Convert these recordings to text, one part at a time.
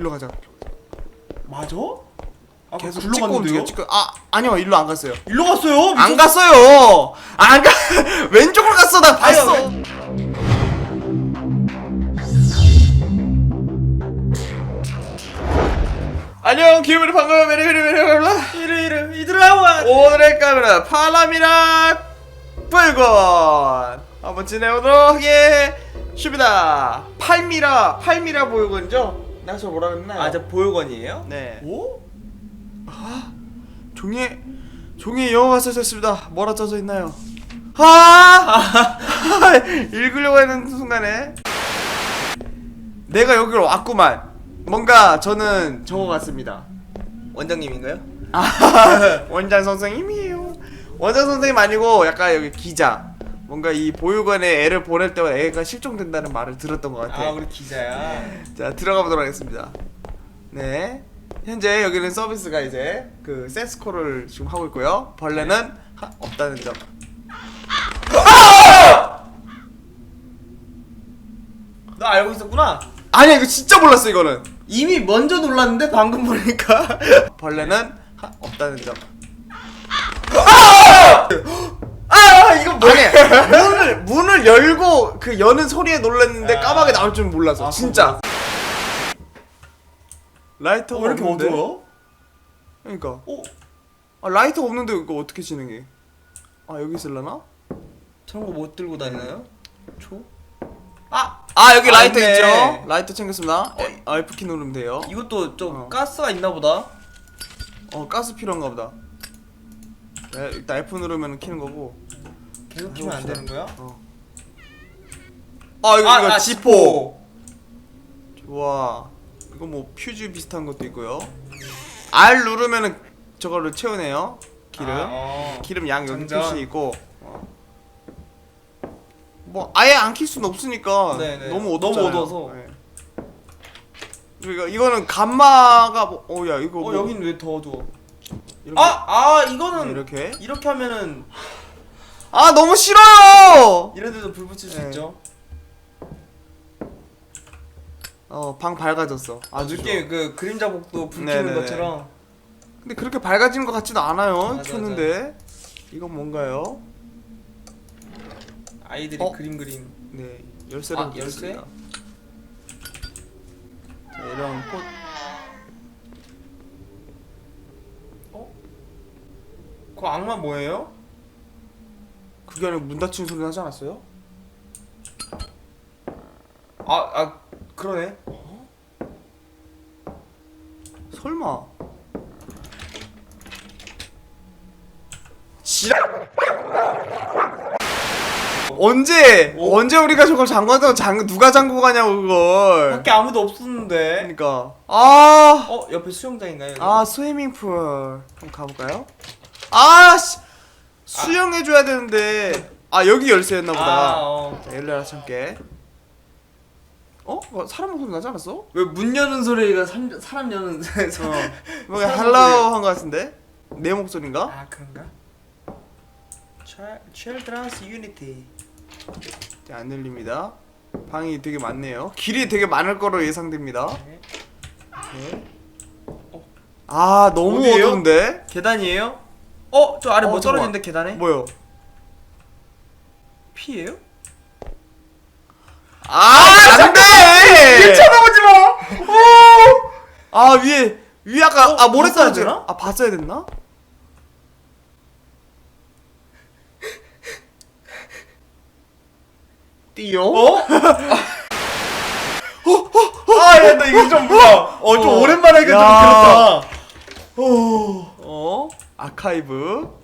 일로 가자. 맞아? 아, 계속 찍고 갔는데요? 찍고 아 아니요 일로 안 갔어요. 일로 갔어요. 안 갔어요. 안 가. 왼쪽으로 갔어. 나 봤어. 안녕 기분이 반가워 메리 메리 메리 메리 이리 이리 이들아 와. 오늘의 카메라 파람이랑 붉은 한번 지내보도록 하겠습니다. 팔미라 팔미라 보육원이죠? 저 뭐라 그랬나요? 아 저 보육원이에요? 네. 오? 종이에 종이에 영어가 써져 있습니다. 뭐라 써져 있나요? 아! 읽으려고 했는 순간에 내가 여기로 왔구만. 뭔가 저는 저거 같습니다. 원장님인가요? 아, 원장 선생님이에요. 원장 선생님 아니고 약간 여기 기자. 뭔가 이 보육원에 애를 보낼 때마다 애가 실종된다는 말을 들었던 것 같아. 아 우리 기자야. 자 들어가 보도록 하겠습니다. 네. 현재 여기는 서비스가 이제 그 센스코를 지금 하고 있고요. 벌레는 하- 없다는 점. 너 알고 있었구나. 아니야 이거 진짜 몰랐어 이거는. 이미 먼저 놀랐는데 방금 보니까. 벌레는 하- 없다는 점. 아 이거 아니 문을 문을 열고 그 여는 소리에 놀랐는데 아. 까마귀 나올 줄 몰랐어. 아, 진짜. 라이터가 어, 왜 이렇게 없는데? 어두워? 그러니까. 어? 아 라이터 없는데 이거 어떻게 진행해? 아 여기 있을라나? 저런 거 못 들고 다니나요? 초? 아, 아 여기 아, 라이터 있네. 있죠? 라이터 챙겼습니다. 어, F키 누르면 돼요. 이것도 좀 어. 가스가 있나 보다. 어 가스 필요한가 보다. 네, 일단 F 누르면 키는 거고. 계속 키면 안 되는 거야? 어. 아 이거 이거 지포. 좋아. 이거 뭐 퓨즈 비슷한 것도 있고요. R 누르면은 저거를 채우네요. 기름. 아, 어. 기름 양 여기 장전. 표시 있고. 어. 뭐 아예 안 킬 수는 없으니까 네네. 너무 너무 어둡잖아요. 어두워서. 네. 그러니까 이거는 감마가 뭐, 어야 이거 어 뭐 여긴 왜 더 어두워? 이렇게, 아! 아 이거는 이렇게 이렇게 하면은 아 너무 싫어요. 이런 데도 불 붙일 수 네. 있죠. 어 방 밝아졌어. 아 아주 느낌 그 그림자 복도 불 네네네. 켜는 것처럼 근데 그렇게 밝아진 것 같지도 않아요. 맞아, 켰는데 이건 뭔가요? 아이들이 어? 그림 그림. 네 열쇠를 아, 붙였습니다. 자, 이런 꽃그 악마 뭐예요? 그게 아니고 문 닫히는 소리 나지 않았어요? 아, 아 그러네. 설마 지랄 언제 오. 언제 우리가 저걸 잠궈도 장 누가 잠그고 가냐고 그걸 밖에 아무도 없었는데. 그러니까 아 어 옆에 수영장인가요? 여기? 아 스위밍풀 한번 가볼까요? 아 씨, 수영해줘야 되는데 아 여기 열쇠였나 보다 아, 어. 자, 열려라 참깨 어? 뭐 사람 목소리 나지 않았어? 왜 문 여는 소리가 삼, 사람 여는 소리? 어 뭔가 사람 할라우 한거 같은데? 내 목소리인가? 아 그런가? Children's Unity. 네, 안 열립니다 방이 되게 많네요 길이 되게 많을 거로 예상됩니다 네. 네. 아 너무 어디예요? 어두운데? 계단이에요? 어? 저 아래 어, 뭐 잠깐만. 떨어지는데 계단에? 뭐요? 피예요? 아 안돼! 쳐다보지 마! 아 위에 위에 아까 어, 아 모래 봤어야 떨어지 되나? 아 봤어야 됐나? 띠요? 어? 아, 야, 나 이거 좀 무서워. 어, 좀 어. 오랜만에 하니까 좀 야. 그렇다. 어. 어 아카이브.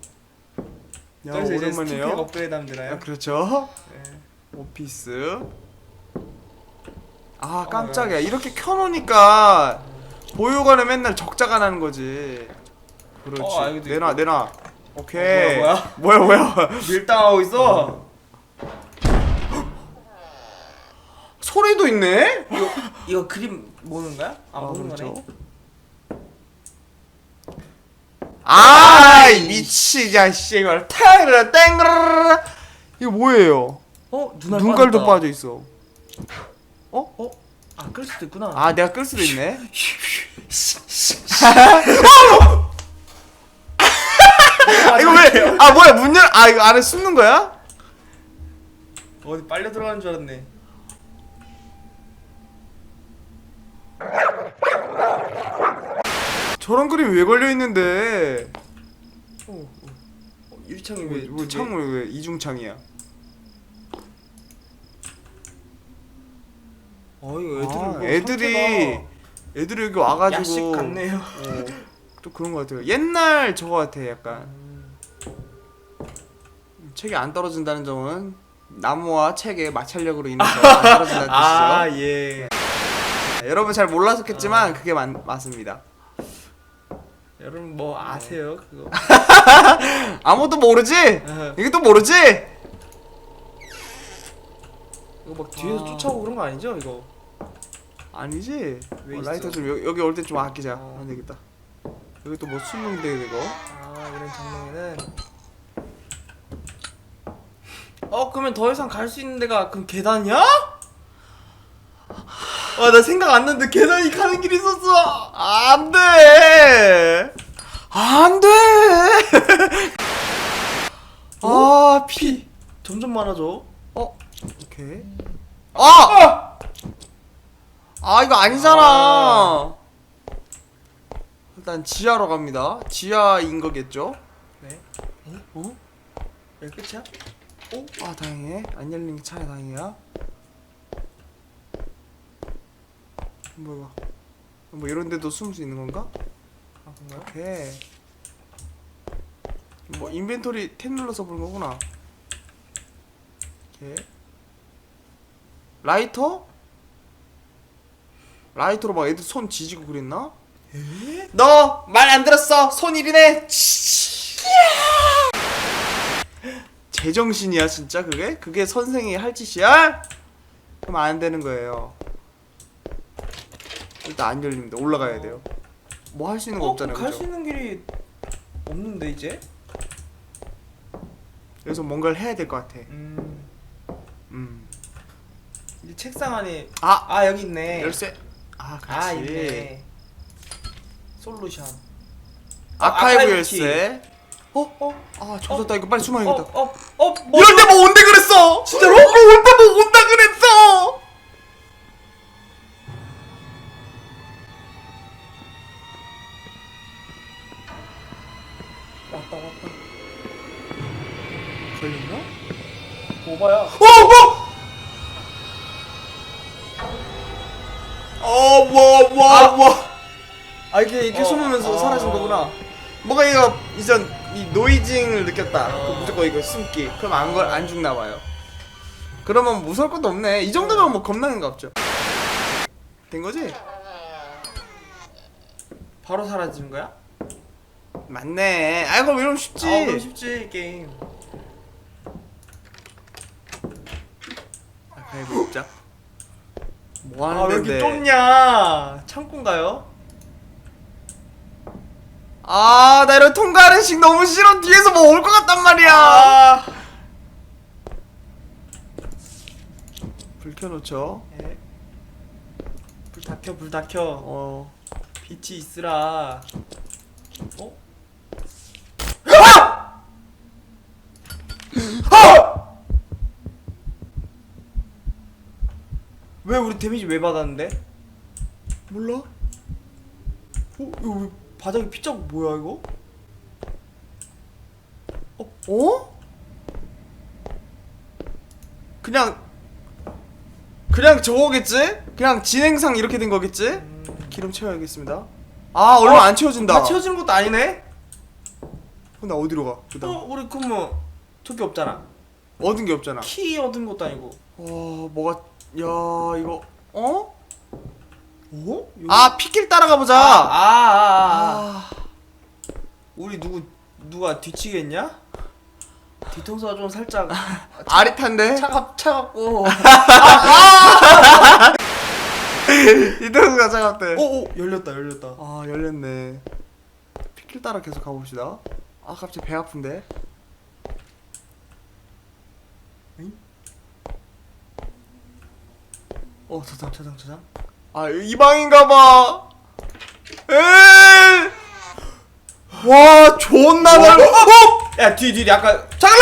야 이제 오랜만이에요. 업그레이드 하면 되나요? 아, 그렇죠. 네. 오피스. 아 깜짝이야. 이렇게 켜놓으니까 보육원에 맨날 적자가 나는 거지. 그렇지. 어, 아, 여기도 내놔 있고. 내놔. 오케이. 어, 뭐야? 뭐야 밀당하고 있어. 소리도 있네? 이거, 이거 그림 모는 거야? 아, 아, 모는 그렇죠. 거네. 아 미치 자씨 이걸 탱르 땡르 이거 뭐예요 어? 눈알 눈깔도 빠졌다. 빠져 있어 어? 어? 아 끌 수도 있구나. 아 내가 끌 수도 있네 아 이거 왜 아 뭐야 문 열 아 이거 안에 숨는 거야? 어디 빨려 들어가는 줄 알았네. 저런 그림 왜 걸려 있는데 어, 어. 어, 유리창이 왜, 왜? 왜두 개? 창문 왜 이중창이야 어 이거 애들이 아, 뭐 애들이 애들이 여기 와가지고 야식 같네요. 어, 또 그런 거 같아요 옛날 저거 같아 약간 책이 안 떨어진다는 점은 나무와 책의 마찰력으로 인해서 안 떨어진다는 뜻이죠 아 예. 여러분 잘 몰랐겠지만 그게 맞, 맞습니다 여러분 뭐 아세요 그거? 아무도 모르지? 아, 이게 또 모르지? 이거 막 뒤에서 아. 쫓아오고 그런 거 아니죠 이거? 아니지 왜 어, 있어? 라이터 좀 여기, 여기 올때 좀 아끼자 어. 안 되겠다 여기 또뭐 수능대 되고 아 이런 장면에는 어 그러면 더 이상 갈 수 있는 데가 그럼 계단이야? 아나 생각 안 났는데 계단이 가는 길이 있었어. 안돼 안 돼 아 피. 점점 많아져. 어 오케이 아! 아 이거 아니잖아 일단 지하로 갑니다 지하인 거겠죠? 네. 어? 여기 끝이야? 아 다행이네 안 열린 게 차야 다행이야 뭐야 뭐 이런 데도 숨을 수 있는 건가? 아 그런가요? 오케이 뭐 인벤토리 탭 눌러서 보는 거구나 오케이 라이터? 라이터로 막 애들 손 지지고 그랬나? 너 말 안 들었어 손 일이네 제정신이야 진짜 그게? 그게 선생이 할 짓이야? 그럼 안 되는 거예요 일단 안 열립니다 올라가야 돼요 뭐 할 수 있는 거 어? 없잖아요 갈 수 그죠? 있는 길이 없는데 이제? 여기서 뭔가를 해야 될 것 같아 음. 음. 이 책상 안에 아! 아 여기 있네. 열쇠 아 그렇지 아 있네. 솔루션. 아카이브 아카이브 열쇠 어? 어? 아 조졌다 이거 빨리 어, 숨어야겠다 어, 어, 뭐? 이런데 뭐 온대 그랬어 진짜로? 뭐 온다 뭐 온다 그랬어 왔다 왔다. 걸렸나? 오바야. 어 뭐! 어와 와 와 아 이게 이렇게 어, 숨으면서 어. 사라진 거구나 뭔가 이거 이전 이 노이징을 느꼈다 어. 그 무조건 이거 숨기 그럼 안걸안 죽나 봐요 그러면 무서울 것도 없네 이 정도면 뭐 겁나는 거 없죠 된 거지? 바로 사라진 거야? 맞네 아 그럼 이러면 쉽지 아 그럼 쉽지 이 게임. 아카이브 입자 뭐아 하는 왜 이렇게 데인데 좁냐? 창고인가요? 아, 나 이런 통과하는 식 너무 싫어. 뒤에서 뭐 올 것 같단 말이야. 아. 불 켜놓죠. 예. 불다 켜, 불다 켜. 어. 빛이 있으라. 어? 왜 우리 데미지 왜 받았는데? 몰라? 어? 이거 왜 바닥에 피자국 뭐야 이거? 어? 그냥 그냥 저거겠지? 그냥 진행상 이렇게 된 거겠지? 음... 기름 채워야겠습니다. 아, 얼마 어? 안 채워진다. 다 채워지는 것도 아니네? 그럼 나 어디로 가? 어? 그다음 우리 그뭐 토끼 없잖아 얻은 게 없잖아. 키 얻은 것도 아니고 어, 뭐가 야, 이거 어? 어? 아, 핏길 따라가 보자. 아, 아, 아, 아. 아. 우리 누구 누가 뒤치겠냐? 뒤통수가 좀 살짝 아릿한데? 차갑 차갑고 이동수가 차갑대. 오 오 열렸다 열렸다 아 열렸네 피킬 따라 계속 가봅시다 아 갑자기 배 아픈데 어 저장 저장 저장. 아 이 방인가봐 에와 존나 넓어 어! 야뒤 뒤 약간 잠깐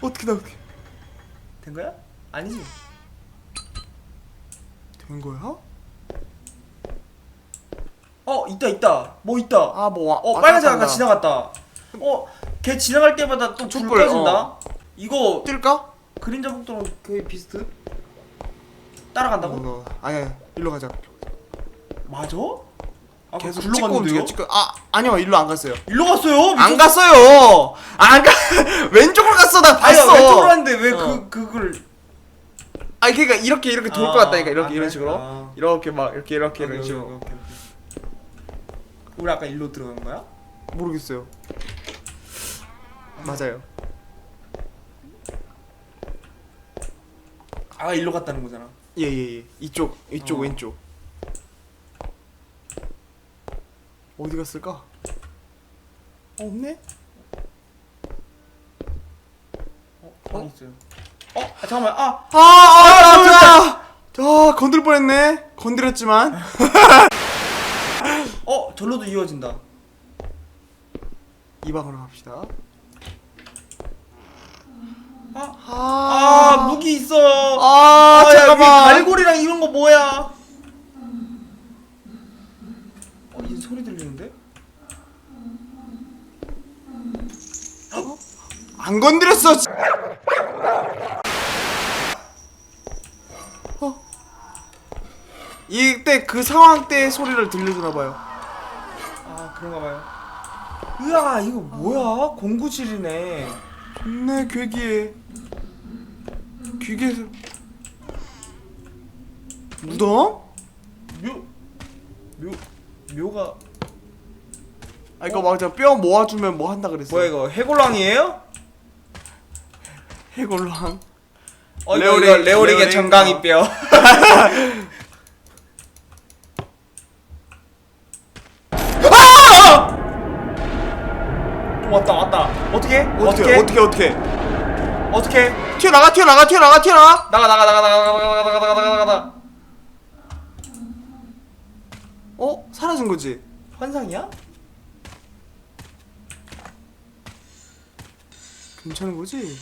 어떻게 나 어떻게 된 거야? 아니지. 된 거야? 어 있다 있다. 뭐 있다. 아뭐 어 빨간색 아까 지나갔다. 어걔 지나갈 때마다 또 불 촛불, 꺼진다. 어. 이거 뜰까? 그림자 복도랑 거의 비슷해. 따라간다고? 어, 아니 일로 가자 맞아? 아, 계속 글로 찍고? 움직여 찍고 아 아니요 일로 안 갔어요 일로 갔어요. 안 갔어요 안 가 왼쪽으로 갔어 나 아니 봤어 왼쪽으로 왔는데 왜 그 어. 그걸 아니 그러니까 이렇게 이렇게 돌 것 아, 같다니까 이렇게 아, 이런 그래? 식으로 아. 이렇게 막 이렇게 이렇게 이런 식으로. 우리 아까 일로 들어간 거야? 모르겠어요 맞아요 아 일로 갔다는 거잖아. 예예예 이쪽 이쪽 어. 왼쪽 어디 갔을까? 어, 없네? 어? 어? 있어요. 어? 아, 잠깐만. 아, 아, 아, 아, 아, 건들 뻔했네. 건드렸지만. 어, 절로도 이어진다. 이 방으로 갑시다. 아, 아, 아, 무기 있어. 아, 야, 위에 잠깐만. 갈고리랑 이런 거 뭐야? 어, 이 소리 들리는데? 안 건드렸어. 어. 이때 그 상황 때 소리를 들려주나 봐요. 아, 그런가 봐요. 으아, 이거 뭐야? 097이네. 좋네, 괴기에. 귀게 무덤? 묘, 묘, 묘가 아 이거 막뼈 모아주면 뭐 한다 그랬어. 뭐야 이거 해골랑이에요? 해골랑. 어, 레오릭, 이거, 이거 레오릭의 레오릭. 정강이 어. 뼈. 어떻게 어떻게? 튀어나가 튀어나가 튀어나가 튀어나가. 나가 나가 나가 나가 나가 나가 나가 나가 나가 나가. 어 사라진 거지. 환상이야? 괜찮은 거지?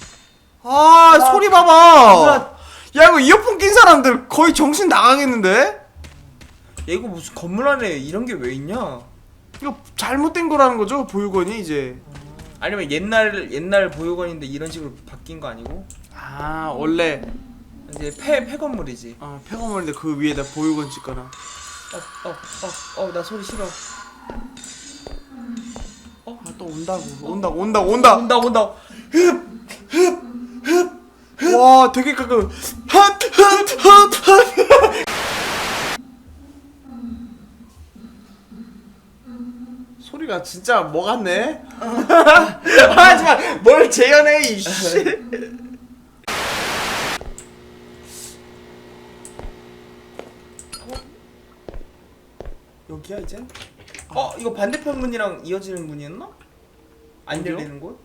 아, 소리 봐봐. 야 이거 이어폰 낀 사람들 거의 정신 나가겠는데? 야 이거 무슨 건물 안에 이런 게 왜 있냐? 이거 잘못된 거라는 거죠 보육원이 이제. 아니면 옛날 옛날 보육원인데 이런 식으로 바뀐 거 아니고? 아 원래 이제 폐 폐건물이지. 아 폐건물인데 그 위에다 보육원 짓거나. 어어어어 나 소리 싫어. 아또 온다고 온다고 온다고 온다. 온다 온다. 와 되게 가끔 핫핫핫핫 소리가 진짜 뭐 같네? 하지만 뭘 재현해 이씨 여기야 이제? 어 이거 반대편 문이랑 이어지는 문이었나? 안 어디요? 열리는 곳?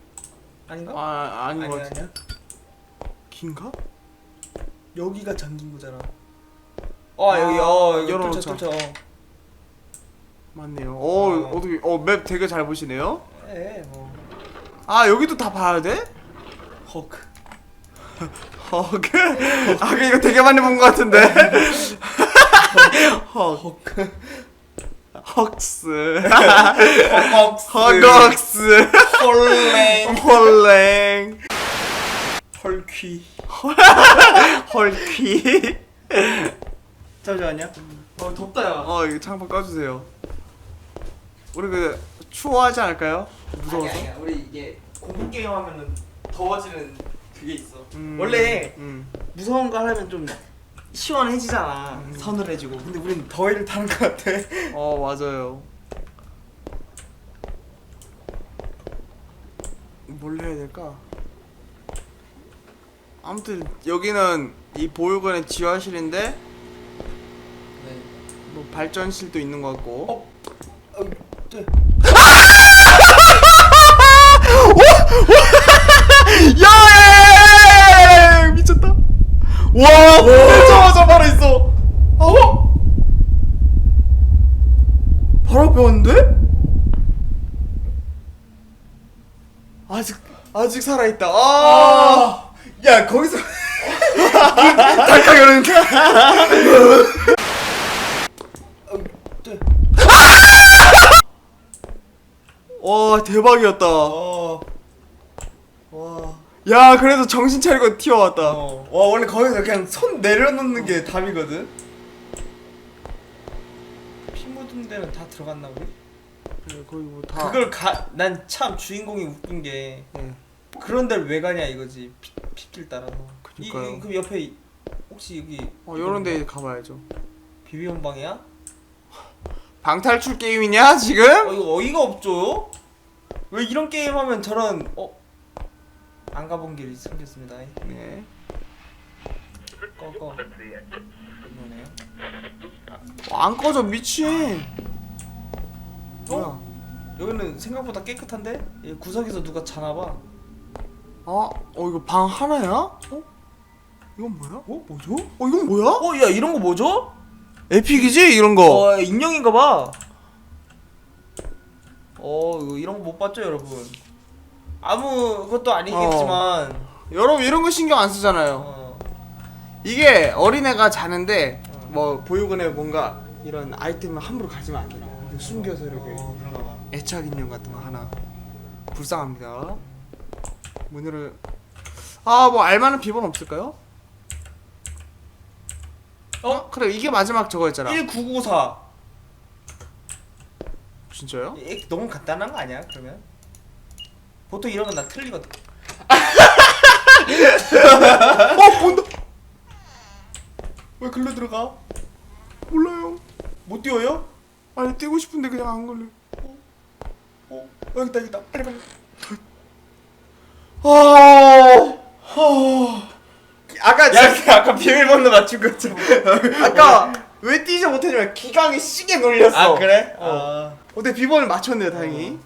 아닌가? 아 아닌 것 아니야 아니야. 긴가? 여기가 잠긴 거잖아. 어 아, 여기 어 여기 열어놓자. 뚫쳐 뚫쳐. 맞네요 어 어. 어떻게 어 맵 되게 잘 보시네요 에 뭐. 아 여기도 다 봐야 돼? 헉. 헉. 아, 그 이거 되게 많이 본 것 같은데. 헉. 헉스. 허걱스. 헐랭. 헐랭. 헐퀴. 헐퀴. 잠시만요. 어 덥다 야. 어, 이거 창문 꺼주세요. 우리 그 추워하지 않을까요? 무서워서. 아니야, 아니야. 우리 이게 공포 게임 하면은 더워지는 그게 있어. 음, 원래 음. 무서운 거 하려면 좀 시원해지잖아. 서늘해지고. 근데 우린 더위를 타는 것 같아. 어, 맞아요. 뭘 해야 될까? 아무튼 여기는 이 보육원의 지하실인데 네. 뭐 발전실도 있는 것 같고. 어? 어, 네. 야, 야, 와 펼쳐마자 바로 있어 어? 바로 앞에 왔는데? 아직 아직 살아 있다 아, 야 거기서 달달 이러는데 와 대박이었다 어. 와. 야 그래도 정신 차리고 튀어왔다 어. 와 원래 거기서 그냥 손 내려놓는 게 답이거든. 피 묻은 데는 다 들어갔나 우리? 그래 거의 뭐 다 그걸 가 난 참 주인공이 웃긴 게 그런 데를 왜 가냐 이거지 피, 핏길 따라서. 이, 그니까요. 이, 그럼 옆에 이- 혹시 여기 어 요런 데 가봐야죠 비비온 방이야? 방탈출 게임이냐 지금? 어 이거 어이가 없죠? 왜 이런 게임 하면 저런 어? 안 가본 길이 생겼습니다. 네 꺼꺼. 이거네요. 어, 안 꺼져 미친 뭐야 여기는 생각보다 깨끗한데? 이 구석에서 누가 자나 봐. 아, 어 이거 방 하나야? 어? 이건 뭐야? 어? 뭐죠? 어 이건 뭐야? 어, 야 이런 거 뭐죠? 에픽이지 이런 거. 어, 인형인가 봐. 어, 이런 거 못 봤죠, 여러분? 아무 것도 아니겠지만 여러분 이런 거 신경 안 쓰잖아요. 어. 이게 어린애가 자는데 어. 뭐 보육원에 뭔가 이런 아이템을 함부로 가지면 안 되나? 숨겨서 이렇게 어, 그런가 봐. 애착 인형 같은 거 하나 불쌍합니다. 문을 아뭐 알만한 비번 없을까요? 어? 그래 이게 마지막 저거였잖아. 1994. 진짜요? 이- 너무 간단한 거 아니야, 그러면? 보통 이런 건나 틀리거든. 어 본다. 왜 글로 들어가? 몰라요. 못 뛰어요? 아니 뛰고 싶은데 그냥 안 걸려. 어, 여기 있다, 여기 있다. 빨리 빨리. 아, 아까 야, 지- 그 아까 비밀번호 맞춘 거 있잖아. 아까 왜 뛰지 못했냐면 기강이 시계 놀렸어. 아, 그래? 어. 근데 비번을 맞췄네요 다행히.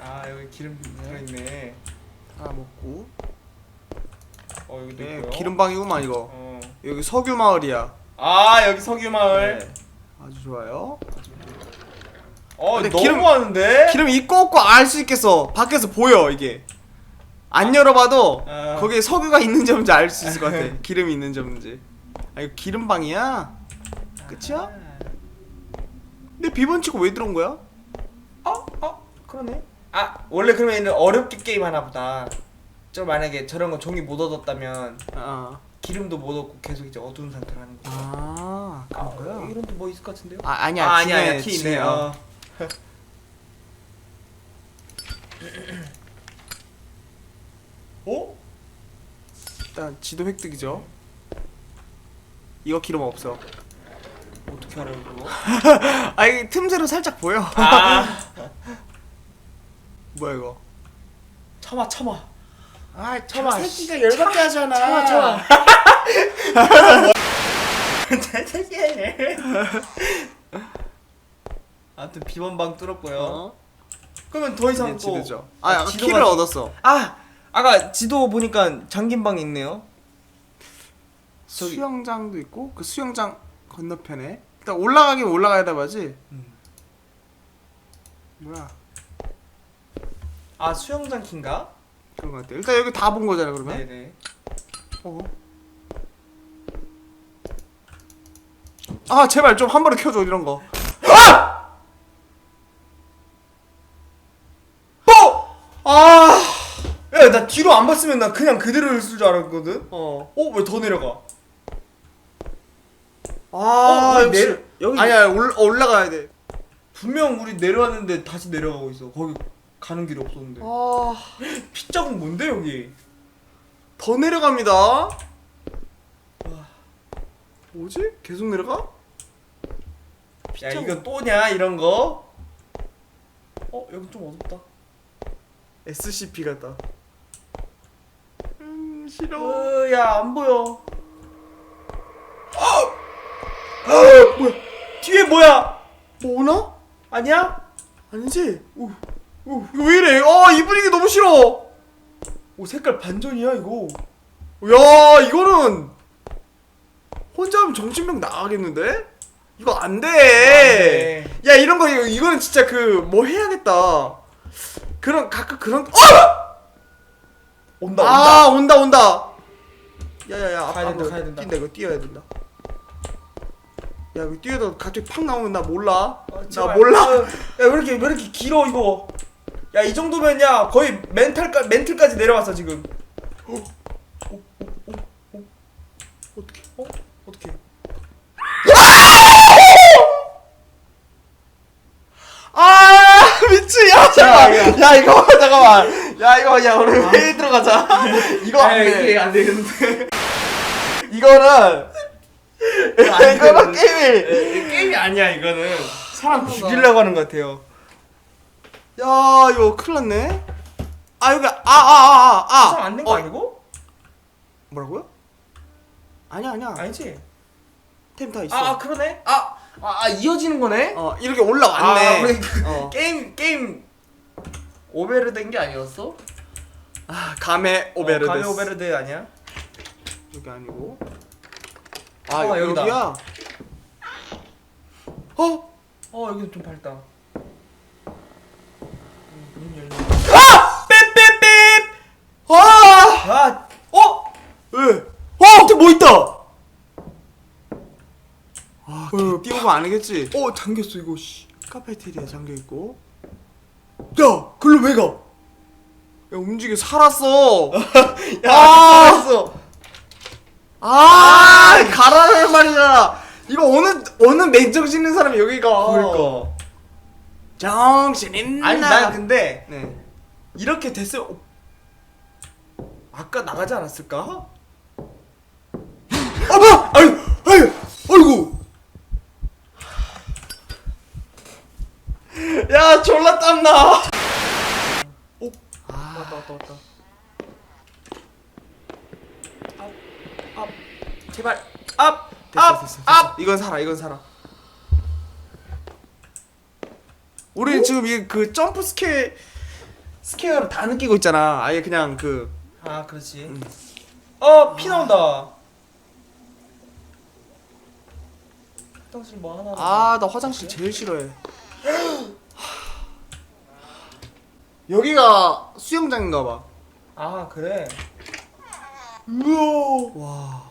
아, 여기 기름 들어있네. 하나 먹고. 어, 여기도 네, 있고요. 기름방이구만 이거. 어. 여기 석유 마을이야. 아, 여기 석유 마을. 네. 아주 좋아요. 어, 근데 너무 기름- 많은데? 기름 있고 없고 알 수 있겠어. 밖에서 보여 이게. 안 열어봐도 아. 거기에 석유가 있는 점인지 알 수 있을 것 같아. 기름이 있는 점인지. 아 이거 기름방이야? 끝이야? 근데 비번 치고 왜 들어온 거야? 어? 어? 그러네. 아, 원래 그러면 얘는 어렵게 게임 하나 보다. 저 만약에 저런 거 종이 못 얻었다면 아, 기름도 못 얻고 계속 이제 어두운 상태로 하는 거. 아 그런 어, 거야? 이런 데뭐 있을 것 같은데요? 아 아니야 아, 아니야. 키 있네. 어. 어. 어? 일단 지도 획득이죠. 이거 기름 없어. 어떻게 알아요, 그거? 아 이게 틈새로 살짝 보여. 아, 뭐야 이거? 참아, 참아. 아 참아. 새끼가 열받게 하잖아. 참아, 참아. 아무튼 비번방 뚫었고요. 어? 그러면 더 이상 이제 또 지도죠. 아, 아까 지도가- 키를 얻었어. 아 아까 지도 보니까 잠긴 방 있네요. 저기- 수영장도 있고 그 수영장 건너편에 일단 올라가긴 올라가야 돼 봐지. 음. 뭐야 아 수영장 킨가? 그런 거 같아. 일단 여기 다 본 거잖아 그러면. 네네. 어. 아 제발 좀 한 번에 켜줘 이런 거. 어! 아! 야, 나 뒤로 안 봤으면 나 그냥 그대로 있을 줄 알았거든? 어. 어, 왜 더 내려가? 아 어, 역시. 내려- 여기- 아니야 올, 올라가야 돼. 분명 우리 내려왔는데 다시 내려가고 있어. 거기 가는 길이 없었는데. 아. 핏자국 뭔데, 여기? 더 내려갑니다. 뭐지? 계속 내려가? 야, 이거 또냐, 이런 거? 어, 여기 좀 어둡다. SCP 같다. 음 싫어. 어, 야, 안 보여. 어, 뭐야? 뒤에 뭐야? 뭐 오나? 아니야? 아니지? 오, 오, 이거 왜 이래? 어, 이 분위기 너무 싫어. 오, 색깔 반전이야, 이거. 야 이거는 혼자 하면 정신병 나가겠는데? 이거 안 돼. 돼. 야 이런 거 이거 이거는 진짜 그 뭐 해야겠다. 그런 가끔 그런 어! 온다 아 온다 온다. 야야야 가야 된다, 가야 된다. 뛴다 이거 뛰어야 된다. 야 이거 뛰어도 갑자기 팍 나오면 나 몰라. 어, 나 제발. 몰라. 어, 야왜 이렇게 왜 이렇게 길어 이거? 야 이 정도면 야 거의 멘탈까 멘틀까지 내려왔어 지금. 어떻게? 어 어떻게 아 미치 야. 잠깐 야, 야 이거 잠깐만. 야 이거 야 우리 회의 들어가자. 이거 안 돼. 안 되겠는데. 이거는 안 이거는 되는데. 게임이. 게임이 아니야 이거는. 사람 죽이려고 하는 것 같아요. 야 이거 큰일 났네. 아 여기 아아아아 아, 사람 안된거 아니고? 뭐라고요? 아니야 아니야. 아니지? 템 다 있어. 아, 아 그러네? 아, 아, 아 이어지는 거네? 어 이렇게 올라왔네. 아, 우리 그 어. 게임 게임 오베르 된 게 아니었어? 아 가메 오베르데스. 어, 가메 오베르데 아니야? 여기 아니고 아 어, 여기, 여기다. 여기야 어? 어 여기는 좀 밝다 음, 문 열려 아! 삐삐삐 아! 아 어? 왜? 어! 저뭐 있다! 아, 어, 띄우면 안 하겠지? 어 잠겼어 이거 씨 카페테리아 잠겨있고 야! 글로 왜 가? 야 움직여 살았어 야 아! 했어 아! 가라는 말이잖아 이거 어느 어느 맨정신 있는 사람이 여기 가 그러니까 정신 있나 아니 난 근데 네. 이렇게 됐어요 어, 아까 나가지 않았을까? 아 뭐! 아유! 아유! 아이고! 야 졸라 땀나 오 아 왔다 왔다 왔다 앞, 앞, 제발 됐어, 됐어, 됐어. 앞. 이건 살아 이건 살아 우리 지금 이 그 점프 스케 스케어를 다 느끼고 있잖아 아예 그냥 그 아, 그렇지. 음. 어, 피 나온다. 화장실 뭐 하나. 아 나 화장실 제일 싫어해 여기가 수영장인가 봐 아, 그래. 우와 와